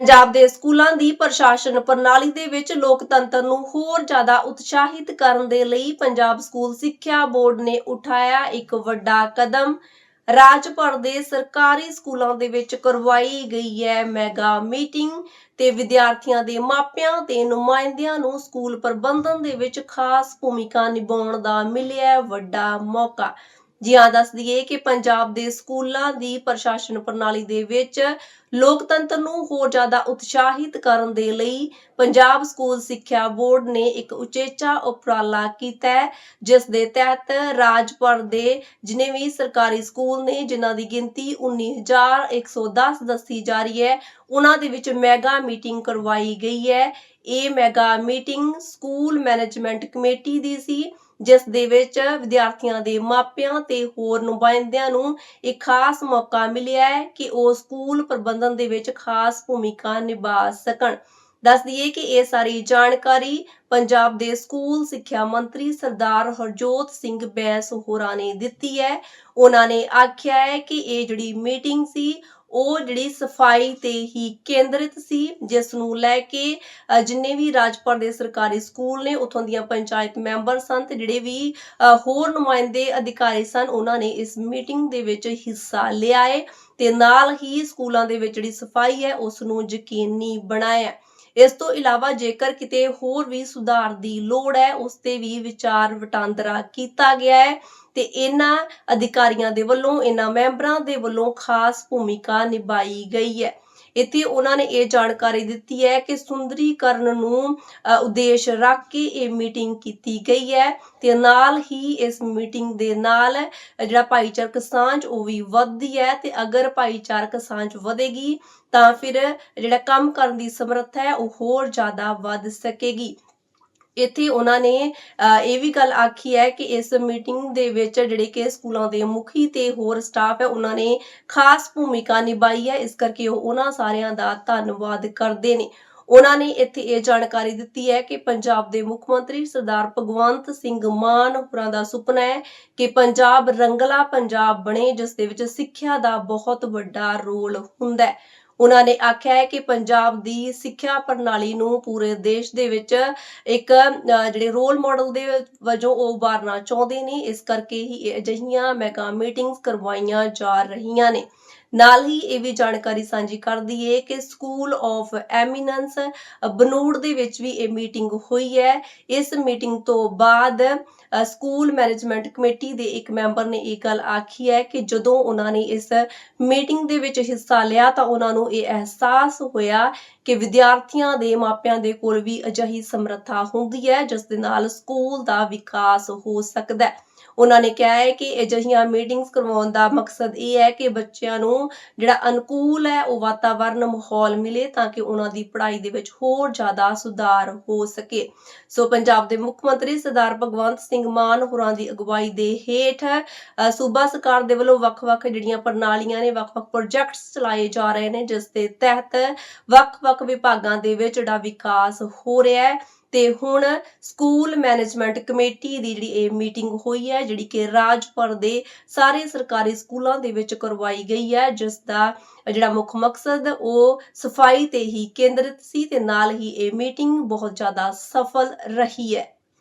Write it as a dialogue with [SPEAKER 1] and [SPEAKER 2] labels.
[SPEAKER 1] ਪੰਜਾਬ ਦੇ ਸਕੂਲਾਂ ਦੀ ਪ੍ਰਸ਼ਾਸਨ ਪ੍ਰਣਾਲੀ ਦੇ ਵਿੱਚ ਲੋਕਤੰਤਰ ਨੂੰ ਹੋਰ ਜ਼ਿਆਦਾ ਉਤਸ਼ਾਹਿਤ ਕਰਨ ਦੇ ਲਈ ਪੰਜਾਬ ਸਕੂਲ ਸਿੱਖਿਆ ਬੋਰਡ ਨੇ ਉਠਾਇਆ ਇੱਕ ਵੱਡਾ ਕਦਮ। ਰਾਜ ਭਰ ਦੇ ਸਰਕਾਰੀ ਸਕੂਲਾਂ ਦੇ ਵਿੱਚ ਕਰਵਾਈ ਗਈ ਹੈ ਮੈਗਾ ਮੀਟਿੰਗ ਤੇ ਵਿਦਿਆਰਥੀਆਂ ਦੇ ਮਾਪਿਆਂ ਤੇ ਨੁਮਾਇੰਦਿਆਂ ਨੂੰ ਸਕੂਲ ਪ੍ਰਬੰਧਨ ਦੇ ਵਿੱਚ ਖਾਸ ਭੂਮਿਕਾ ਨਿਭਾਉਣ ਦਾ ਮਿਲਿਆ ਵੱਡਾ ਮੌਕਾ। ਜੀ ਹਾਂ ਦੱਸ ਦਈਏ ਕਿ ਪੰਜਾਬ ਦੇ ਸਕੂਲਾਂ ਦੀ ਪ੍ਰਸ਼ਾਸਨ ਪ੍ਰਣਾਲੀ ਦੇ ਵਿੱਚ ਲੋਕਤੰਤਰ ਨੂੰ ਹੋਰ ਜ਼ਿਆਦਾ ਉਤਸ਼ਾਹਿਤ ਕਰਨ ਦੇ ਲਈ ਪੰਜਾਬ ਸਕੂਲ ਸਿੱਖਿਆ ਬੋਰਡ ਨੇ ਇੱਕ ਉਚੇਚਾ ਉਪਰਾਲਾ ਕੀਤਾ ਜਿਸ ਦੇ ਤਹਿਤ ਰਾਜ ਭਰ ਦੇ ਜਿਨੇ ਵੀ ਸਰਕਾਰੀ ਸਕੂਲ ਨੇ, ਜਿਨ੍ਹਾਂ ਦੀ ਗਿਣਤੀ 19110 ਦੱਸੀ ਜਾ ਰਹੀ ਹੈ, ਉਹਨਾਂ ਦੇ ਵਿੱਚ ਮੈਗਾ ਮੀਟਿੰਗ ਕਰਵਾਈ ਗਈ ਹੈ। ਇਹ mega meeting school management committee ਦੀ ਸੀ, ਜਿਸ ਦੇ ਵਿੱਚ ਵਿਦਿਆਰਥੀਆਂ ਦੇ ਮਾਪਿਆਂ ਤੇ ਹੋਰ ਨੁਮਾਇੰਦਿਆਂ ਨੂੰ ਇੱਕ ਖਾਸ ਮੌਕਾ ਮਿਲਿਆ ਹੈ ਕਿ ਉਹ ਸਕੂਲ ਪ੍ਰਬੰਧਨ ਦੇ ਵਿੱਚ ਖਾਸ ਭੂਮਿਕਾ ਨਿਭਾ ਸਕਣ। ਦੱਸ ਦਈਏ ਕਿ ਇਹ ਸਾਰੀ ਜਾਣਕਾਰੀ ਪੰਜਾਬ ਦੇ ਸਕੂਲ ਸਿੱਖਿਆ ਮੰਤਰੀ ਸਰਦਾਰ ਹਰਜੋਤ ਸਿੰਘ ਬੈਂਸ ਹੋਰਾਂ ਨੇ ਦਿੱਤੀ ਹੈ। ਉਹਨਾਂ ਨੇ ਆਖਿਆ ਹੈ ਕਿ ਇਹ ਜਿਹੜੀ ਮੀਟਿੰਗ ਸੀ ਉਹ ਜਿਹੜੀ ਸਫ਼ਾਈ ਤੇ ਹੀ ਕੇਂਦਰਿਤ ਸੀ ਜਿਸ ਨੂੰ ਲੈ ਕੇ ਜਿੰਨੇ ਵੀ ਰਾਜਪੁਰ ਦੇ ਸਰਕਾਰੀ ਸਕੂਲ ਨੇ ਉਥੋਂ ਦੀਆਂ ਪੰਚਾਇਤ ਮੈਂਬਰ ਸਨ ਤੇ ਜਿਹੜੇ ਵੀ ਅ, ਹੋਰ ਨੁਮਾਇੰਦੇ ਅਧਿਕਾਰੀ ਸਨ ਉਹਨਾਂ ਨੇ ਇਸ ਮੀਟਿੰਗ ਦੇ ਵਿੱਚ ਹਿੱਸਾ ਲਿਆ ਹੈ ਤੇ ਨਾਲ ਹੀ ਸਕੂਲਾਂ ਦੇ ਵਿੱਚ ਜਿਹੜੀ ਸਫ਼ਾਈ ਹੈ ਉਸ ਨੂੰ ਯਕੀਨੀ ਬਣਾਇਆ। ਇਸ ਤੋਂ ਇਲਾਵਾ ਜੇਕਰ ਕਿਤੇ ਹੋਰ ਵੀ ਸੁਧਾਰ ਦੀ ਲੋੜ ਹੈ, ਉਸ ਤੇ ਵੀ ਵਿਚਾਰ ਵਟਾਂਦਰਾ ਕੀਤਾ ਗਿਆ ਹੈ ਤੇ ਇਹਨਾਂ ਅਧਿਕਾਰੀਆਂ ਦੇ ਵੱਲੋਂ, ਇਹਨਾਂ ਮੈਂਬਰਾਂ ਦੇ ਵੱਲੋਂ ਖਾਸ ਭੂਮਿਕਾ ਨਿਭਾਈ ਗਈ ਹੈ। ਇੱਥੇ ਉਹਨਾਂ ਨੇ ਇਹ ਜਾਣਕਾਰੀ ਦਿੱਤੀ ਹੈ ਕਿ ਸੁੰਦਰੀਕਰਨ ਨੂੰ ਉਦੇਸ਼ ਰੱਖ ਕੇ ਇਹ ਮੀਟਿੰਗ ਕੀਤੀ ਗਈ ਹੈ ਤੇ ਨਾਲ ਹੀ ਇਸ ਮੀਟਿੰਗ ਦੇ ਨਾਲ ਜਿਹੜਾ ਭਾਈਚਾਰਕ ਸਾਂਝ ਉਹ ਵੀ ਵੱਧਦੀ ਹੈ ਤੇ ਅਗਰ ਭਾਈਚਾਰਕ ਸਾਂਝ ਵਧੇਗੀ ਤਾਂ ਫਿਰ ਜਿਹੜਾ ਕੰਮ ਕਰਨ ਦੀ ਸਮਰੱਥਾ ਹੈ ਉਹ ਹੋਰ ਜ਼ਿਆਦਾ ਵੱਧ ਸਕੇਗੀ। ਇੱਥੇ ਉਹਨਾਂ ਨੇ ਇਹ ਵੀ ਗੱਲ ਆਖੀ ਹੈ ਕਿ ਇਸ ਮੀਟਿੰਗ ਦੇ ਵਿੱਚ ਜਿਹੜੇ ਕਿ ਸਕੂਲਾਂ ਦੇ ਮੁਖੀ ਤੇ ਹੋਰ ਸਟਾਫ ਹੈ, ਉਹਨਾਂ ਨੇ ਖਾਸ ਭੂਮਿਕਾ ਨਿਭਾਈ ਹੈ। ਇਸ ਕਰਕੇ ਉਹ ਉਹਨਾਂ ਸਾਰਿਆਂ ਦਾ ਧੰਨਵਾਦ ਕਰਦੇ ਨੇ। ਉਹਨਾਂ ਨੇ ਇੱਥੇ ਇਹ ਜਾਣਕਾਰੀ ਦਿੱਤੀ ਹੈ ਕਿ ਪੰਜਾਬ ਦੇ ਮੁੱਖ ਮੰਤਰੀ ਸਰਦਾਰ ਭਗਵੰਤ ਸਿੰਘ ਮਾਨ ਹੋਰਾਂ ਦਾ ਸੁਪਨਾ ਹੈ ਕਿ ਪੰਜਾਬ ਰੰਗਲਾ ਪੰਜਾਬ ਬਣੇ, ਜਿਸ ਦੇ ਵਿੱਚ ਸਿੱਖਿਆ ਦਾ ਬਹੁਤ ਵੱਡਾ ਰੋਲ ਹੁੰਦਾ ਹੈ। ਉਹਨਾਂ ਨੇ ਆਖਿਆ ਹੈ ਕਿ ਪੰਜਾਬ ਦੀ ਸਿੱਖਿਆ ਪ੍ਰਣਾਲੀ ਨੂੰ ਪੂਰੇ ਦੇਸ਼ ਦੇ ਵਿੱਚ ਇੱਕ ਅ, ਜਿਹੜੇ ਰੋਲ ਮਾਡਲ ਦੇ ਵਜੋਂ ਉਹ ਉਭਾਰਨਾ ਚਾਹੁੰਦੇ ਨੇ। ਇਸ ਕਰਕੇ ਹੀ ਇਹ ਅਜਿਹੀਆਂ ਮੈਗਾ ਮੀਟਿੰਗਸ ਕਰਵਾਈਆਂ ਜਾ ਰਹੀਆਂ ਨੇ। ਨਾਲ ਹੀ ਇਹ ਵੀ ਜਾਣਕਾਰੀ ਸਾਂਝੀ ਕਰਦੀ ਦਈਏ ਕਿ ਸਕੂਲ ਆਫ ਐਮੀਨੈਂਸ ਬਨੂੜ ਦੇ ਵਿੱਚ ਵੀ ਇਹ ਮੀਟਿੰਗ ਹੋਈ ਹੈ। ਇਸ ਮੀਟਿੰਗ ਤੋਂ ਬਾਅਦ ਸਕੂਲ ਮੈਨੇਜਮੈਂਟ ਕਮੇਟੀ ਦੇ ਇੱਕ ਮੈਂਬਰ ਨੇ ਇਹ ਗੱਲ ਆਖੀ ਹੈ ਕਿ ਜਦੋਂ ਉਹਨਾਂ ਨੇ ਇਸ ਮੀਟਿੰਗ ਦੇ ਵਿੱਚ ਹਿੱਸਾ ਲਿਆ ਤਾਂ ਉਹਨਾਂ ਨੂੰ ਇਹ ਅਹਿਸਾਸ ਹੋਇਆ ਕਿ ਵਿਦਿਆਰਥੀਆਂ ਦੇ ਮਾਪਿਆਂ ਦੇ ਕੋਲ ਵੀ ਅਜਿਹੀ ਸਮਰੱਥਾ ਹੁੰਦੀ ਹੈ, ਜਿਸ ਦੇ ਨਾਲ ਸਕੂਲ ਦਾ ਵਿਕਾਸ ਹੋ ਸਕਦਾ ਹੈ। ਉਹਨਾਂ ਨੇ ਕਿਹਾ ਹੈ ਕਿ ਅਜਿਹੀਆਂ ਮੀਟਿੰਗਸ ਕਰਵਾਉਣ ਦਾ ਮਕਸਦ ਇਹ ਹੈ ਕਿ ਬੱਚਿਆਂ ਨੂੰ ਜਿਹੜਾ ਅਨੁਕੂਲ ਹੈ, ਉਹ ਵਾਤਾਵਰਨ ਮਾਹੌਲ ਮਿਲੇ ਤਾਂ ਕਿ ਉਹਨਾਂ ਦੀ ਪੜ੍ਹਾਈ ਦੇ ਵਿੱਚ ਹੋਰ ਜ਼ਿਆਦਾ ਸੁਧਾਰ ਹੋ ਸਕੇ। ਸੋ ਪੰਜਾਬ ਦੇ ਮੁੱਖ ਮੰਤਰੀ ਸਰਦਾਰ ਭਗਵੰਤ ਸਿੰਘ ਮਾਨ ਹੋਰਾਂ ਦੀ ਅਗਵਾਈ ਦੇ ਹੇਠ ਸੂਬਾ ਸਰਕਾਰ ਦੇ ਵੱਲੋਂ ਵੱਖ-ਵੱਖ ਜਿਹੜੀਆਂ ਪ੍ਰਣਾਲੀਆਂ ਨੇ, ਵੱਖ-ਵੱਖ ਪ੍ਰੋਜੈਕਟਸ ਚਲਾਏ ਜਾ ਰਹੇ ਨੇ, ਜਿਸ ਦੇ ਤਹਿਤ ਵੱਖ-ਵੱਖ ਵਿਭਾਗਾਂ ਦੇ ਵਿੱਚ ਜਿਹੜਾ ਵਿਕਾਸ ਹੋ ਰਿਹਾ ਹੈ। ਤੇ ਹੁਣ ਸਕੂਲ ਮੈਨੇਜਮੈਂਟ ਕਮੇਟੀ ਦੀ ਜਿਹੜੀ ਇਹ ਮੀਟਿੰਗ ਹੋਈ ਹੈ, ਜਿਹੜੀ ਕਿ ਰਾਜ ਭਰ ਦੇ ਸਾਰੇ ਸਰਕਾਰੀ ਸਕੂਲਾਂ ਦੇ ਵਿੱਚ ਕਰਵਾਈ ਗਈ ਹੈ ਜਿਸ ਦਾ ਜਿਹੜਾ ਮੁੱਖ ਮਕਸਦ ਉਹ ਸਫ਼ਾਈ ਤੇ ਹੀ ਕੇਂਦਰਿਤ ਸੀ ਤੇ ਨਾਲ ਹੀ ਇਹ ਮੀਟਿੰਗ ਬਹੁਤ ਜ਼ਿਆਦਾ ਸਫਲ ਰਹੀ ਹੈ।